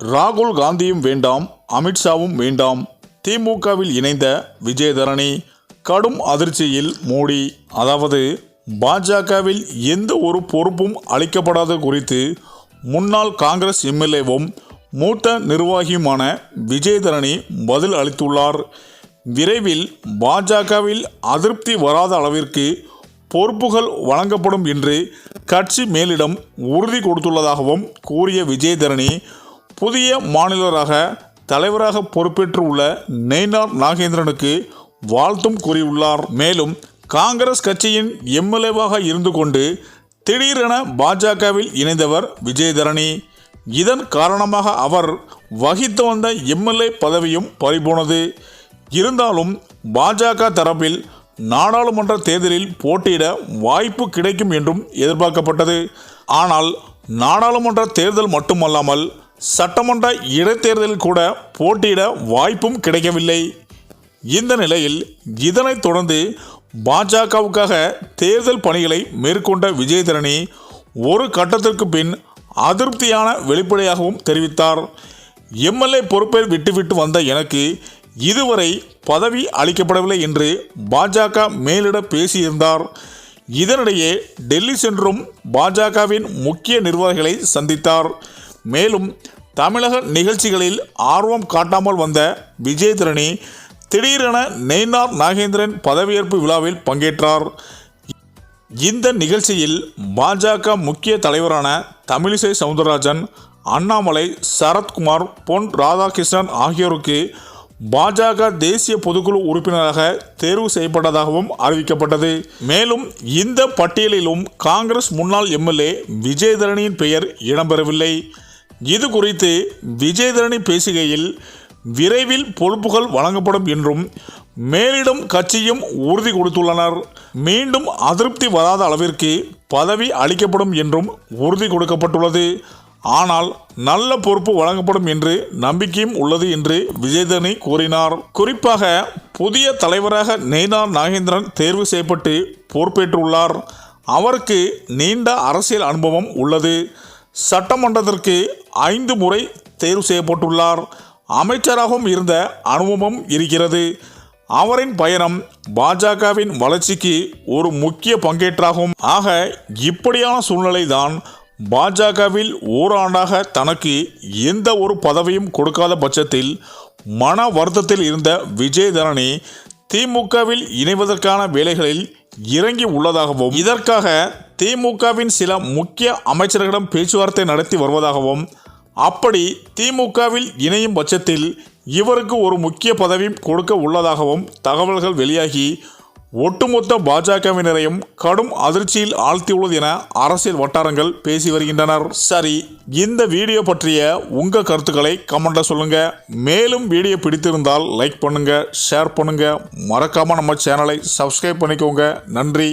ராகுல் காந்தியும் வேண்டாம் அமித்ஷாவும் வேண்டாம். திமுகவில் இணைந்த விஜயதரணி கடும் அதிர்ச்சியில் மோடி. அதாவது பாஜகவில் எந்த ஒரு பொறுப்பும் அளிக்கப்படாத குறித்து முன்னாள் காங்கிரஸ் எம்எல்ஏவும் மூத்த நிர்வாகியுமான விஜயதரணி பதில் அளித்துள்ளார். விரைவில் பாஜகவில் அதிருப்தி வராத அளவிற்கு பொறுப்புகள் வழங்கப்படும் என்று கட்சி மேலிடம் உறுதி கொடுத்துள்ளதாகவும் கூறிய விஜயதரணி புதிய மாநிலராக தலைவராக பொறுப்பேற்று உள்ள நெய்னார் நாகேந்திரனுக்கு வாழ்த்தும் கூறியுள்ளார். மேலும் காங்கிரஸ் கட்சியின் எம்எல்ஏவாக இருந்து கொண்டு திடீரென பாஜகவில் இணைந்தவர் விஜயதரணி. இதன் காரணமாக அவர் வகித்து வந்த எம்எல்ஏ பதவியும் பறிபோனது. இருந்தாலும் பாஜக தரப்பில் நாடாளுமன்ற தேர்தலில் போட்டியிட வாய்ப்பு கிடைக்கும் என்றும் எதிர்பார்க்கப்பட்டது. ஆனால் நாடாளுமன்ற தேர்தல் மட்டுமல்லாமல் சட்டமன்ற இடைத்தேர்தலில் கூட போட்டியிட வாய்ப்பும் கிடைக்கவில்லை. இந்த நிலையில் இதனைத் தொடர்ந்து பாஜகவுக்காக தேர்தல் பணிகளை மேற்கொண்ட விஜயதரணி ஒரு கட்டத்திற்கு பின் அதிருப்தியான வெளிப்படையாகவும் தெரிவித்தார். எம்எல்ஏ பொறுப்பை விட்டுவிட்டு வந்த எனக்கு இதுவரை பதவி அளிக்கப்படவில்லை என்று பாஜக மேலிட பேசியிருந்தார். இதனிடையே டெல்லி சென்றும் பாஜகவின் முக்கிய நிர்வாகிகளை சந்தித்தார். மேலும் தமிழக நிகழ்ச்சிகளில் ஆர்வம் காட்டாமல் வந்த விஜயதரணி திடீரென நெய்னார் நாகேந்திரன் பதவியேற்பு விழாவில் பங்கேற்றார். இந்த நிகழ்ச்சியில் பாஜக முக்கிய தலைவரான தமிழிசை சவுந்தரராஜன் அண்ணாமலை சரத்குமார் பொன் ராதாகிருஷ்ணன் ஆகியோருக்கு பாஜக தேசிய பொதுக்குழு உறுப்பினராக தேர்வு செய்யப்பட்டதாகவும் அறிவிக்கப்பட்டது. மேலும் இந்த பட்டியலிலும் காங்கிரஸ் முன்னாள் எம்எல்ஏ விஜயதரணியின் பெயர் இடம்பெறவில்லை. இது குறித்து விஜயதரணி பேசுகையில் விரைவில் பொறுப்புகள் வழங்கப்படும் என்றும் மேலிடம் கட்சியும் உறுதி கொடுத்துள்ளனர். மீண்டும் அதிருப்தி வராத அளவிற்கு பதவி அளிக்கப்படும் என்றும் உறுதி கொடுக்கப்பட்டுள்ளது. ஆனால் நல்ல பொறுப்பு வழங்கப்படும் என்று நம்பிக்கையும் உள்ளது என்று விஜயதரணி கூறினார். குறிப்பாக புதிய தலைவராக நெய்னார் நாகேந்திரன் தேர்வு செய்யப்பட்டு பொறுப்பேற்றுள்ளார். அவருக்கு நீண்ட அரசியல் அனுபவம் உள்ளது. சட்டமன்றத்திற்கு ஐந்து முறை தேர்வு செய்யப்பட்டுள்ளார். அமைச்சராகவும் இருந்த அனுபவம் இருக்கிறது. அவரின் பயணம் பாஜகவின் வளர்ச்சிக்கு ஒரு முக்கிய பங்கேற்றாகும். ஆக இப்படியான சூழ்நிலை தான் பாஜகவில் ஓராண்டாக தனக்கு எந்த ஒரு பதவியும் கொடுக்காத பட்சத்தில் மன வருத்தத்தில் இருந்த விஜயதரணி திமுகவில் இணைவதற்கான வேலைகளில் இறங்கி உள்ளதாகவும் இதற்காக திமுகவின் சில முக்கிய அமைச்சர்களிடம் பேச்சுவார்த்தை நடத்தி வருவதாகவும் அப்படி திமுகவில் இணையும் பட்சத்தில் இவருக்கு ஒரு முக்கிய பதவி கொடுக்க உள்ளதாகவும் தகவல்கள் வெளியாகி ஒட்டுமொத்த பாஜகவினரையும் கடும் அதிர்ச்சியில் ஆழ்த்தியுள்ளது என அரசியல் வட்டாரங்கள் பேசி வருகின்றனர். சரி இந்த வீடியோ பற்றிய உங்கள் கருத்துக்களை கமெண்ட்ல சொல்லுங்க. மேலும் வீடியோ பிடித்திருந்தால் லைக் பண்ணுங்க ஷேர் பண்ணுங்க. மறக்காம நம்ம சேனலை சப்ஸ்கிரைப் பண்ணிக்கோங்க. நன்றி.